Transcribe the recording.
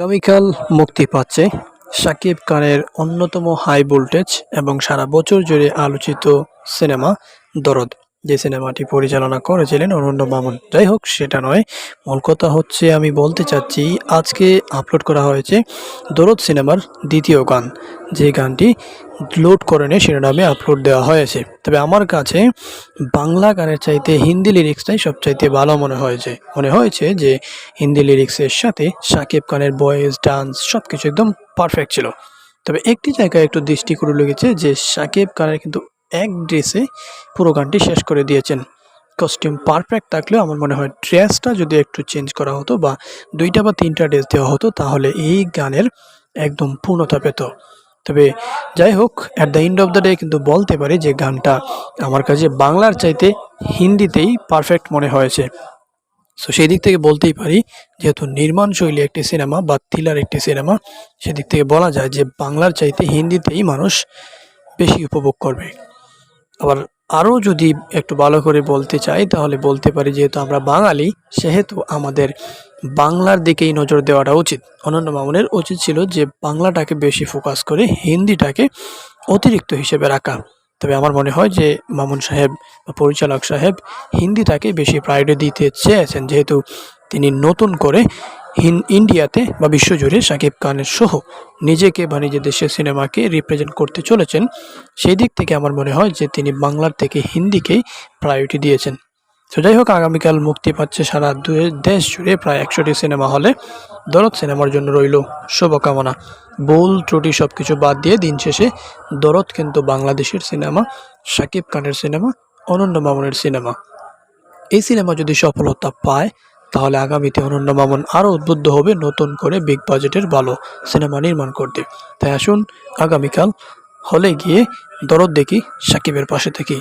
আগামীকাল মুক্তি পাচ্ছে সাকিব খানের অন্যতম হাই ভোল্টেজ এবং সারা বছর জুড়ে আলোচিত সিনেমা দরদ। যে সিনেমাটি পরিচালনা করেছিলেন অনন্য মামুন যাই হোক, সেটা নয়। মূল কথা হচ্ছে, আমি বলতে চাচ্ছি, আজকে আপলোড করা হয়েছে দরদ সিনেমার দ্বিতীয় গান। যে গানটি লোড করে নিয়ে শিরোনামে আপলোড দেওয়া হয়েছে। তবে আমার কাছে বাংলা গানের চাইতে হিন্দি লিরিক্সটাই সবচাইতে ভালো মনে হয়েছে। মনে হয়েছে যে হিন্দি লিরিক্সের সাথে শাকিব খানের ভয়েস ডান্স সব কিছু একদম পারফেক্ট ছিল। তবে একটি জায়গায় একটু দৃষ্টি করে লেগেছে যে শাকিব খানের কিন্তু এক ড্রেসে পুরো গানটি শেষ করে দিয়েছেন। কস্টিউম পারফেক্ট থাকলেও আমার মনে হয় ড্রেসটা যদি একটু চেঞ্জ করা হতো বা দুইটা বা তিনটা ড্রেস দেওয়া হতো, তাহলে এই গানের একদম পূর্ণতা পেত। তবে যাই হোক at the end of the day কিন্তু বলতে পারি যে গানটা আমার কাছে বাংলার চাইতে হিন্দিতেই পারফেক্ট মনে হয়েছে। সো সেই দিক থেকে বলতেই পারি, যেহেতু নির্মাণ শৈলী একটি সিনেমা বা থ্রিলার একটি সিনেমা, সেদিক থেকে বলা যায় যে বাংলার চাইতে হিন্দিতেই মানুষ বেশি উপভোগ করবে। আবার আরও যদি একটু ভালো করে বলতে চাই, তাহলে বলতে পারি যেহেতু আমরা বাঙালি, সেহেতু আমাদের বাংলার দিকেই নজর দেওয়াটা উচিত। অনন্য মামুনের উচিত ছিল যে বাংলাটাকে বেশি ফোকাস করে হিন্দিটাকে অতিরিক্ত হিসেবে রাখা। তবে আমার মনে হয় যে মামুন সাহেব বা পরিচালক সাহেব হিন্দিটাকে বেশি প্রায়োরিটি দিতে চেয়েছেন, যেহেতু তিনি নতুন করে ইন্ডিয়াতে বা বিশ্বজুড়ে শাকিব খানের সহ নিজেকে বা নিজের দেশের সিনেমাকে রিপ্রেজেন্ট করতে চলেছেন, সেই দিক থেকে আমার মনে হয় যে তিনি বাংলার থেকে হিন্দিকেই প্রায়োরিটি দিয়েছেন। তো যাই হোক, আগামীকাল মুক্তি পাচ্ছে সারা দেশ জুড়ে প্রায় একশোটি সিনেমা হলে দরদ সিনেমার জন্য রইল শুভকামনা। ভুল ত্রুটি সব কিছু বাদ দিয়ে দিন শেষে দরদ কিন্তু বাংলাদেশের সিনেমা, শাকিব খানের সিনেমা, অনন্য মামুনের সিনেমা। এই সিনেমা যদি সফলতা পায় তাহলে আগামীতে অনন্য মামুন আরও উদ্বুদ্ধ হবে নতুন করে বিগ বাজেটের ভালো সিনেমা নির্মাণ করতে। তাই আসুন, আগামীকাল হলে গিয়ে দরদ দেখি সাকিবের পাশে থেকে।